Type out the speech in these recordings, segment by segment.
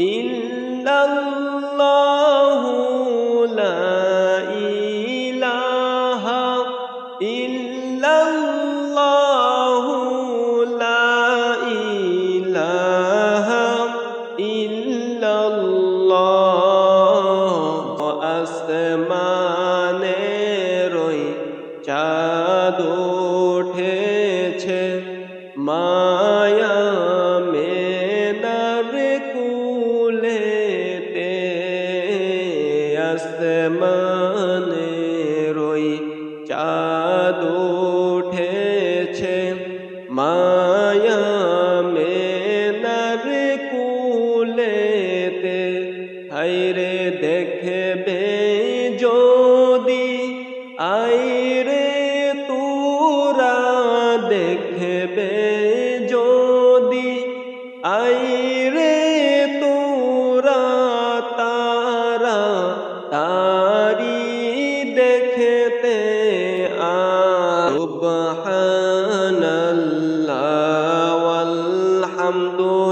ইল্লাল্লাহ আসমানের ওই চাঁদ উঠেছে। মায়া মেনার কুলেতে হাইরে দেখবে যদি আইরে তুরা দেখবে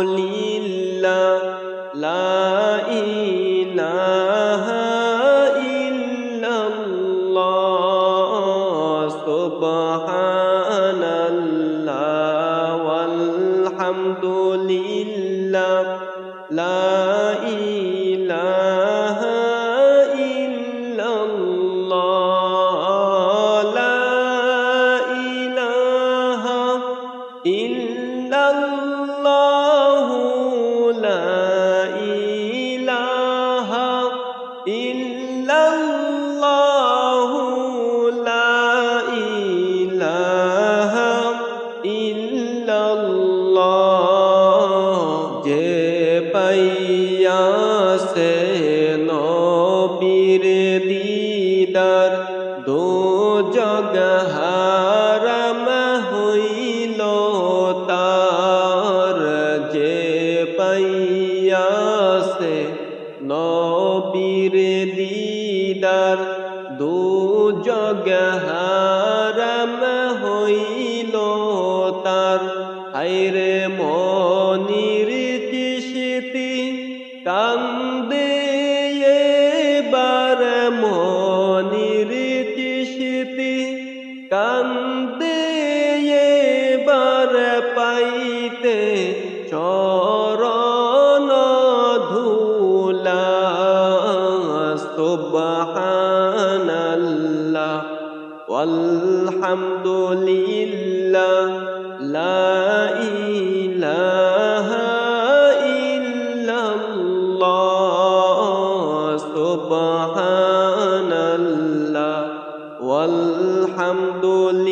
ওয়ালহামদুলিল্লাহ লা ইলাহা ইল্লাল্লাহ সুবহানাল্লাহ দিদার দো জগ হারাম হইল তার যে পাইয়াছে নবীর দিদার। দু জগ হারাম হইল তার। আইরে মনির চিশতি কান্দে কান্দে এবার পাইতে চরণ ধুলা সুবহানাল্লাহ আলহামদুলিল্লাহ la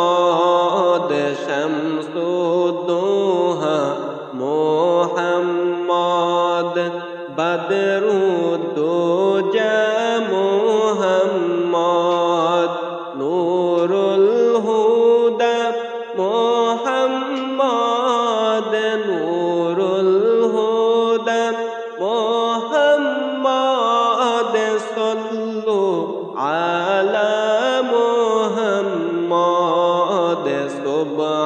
মোহাম্মদ শামসুদ্দোহা মোহাম্মদ বদরুদ্দোজা মোহাম্মদ নূরুল হুদা মোহাম্মদ নূরুল হুদা মোহাম্মদ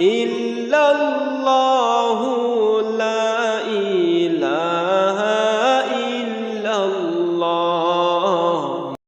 ইলাহা ইল্লাল্লাহ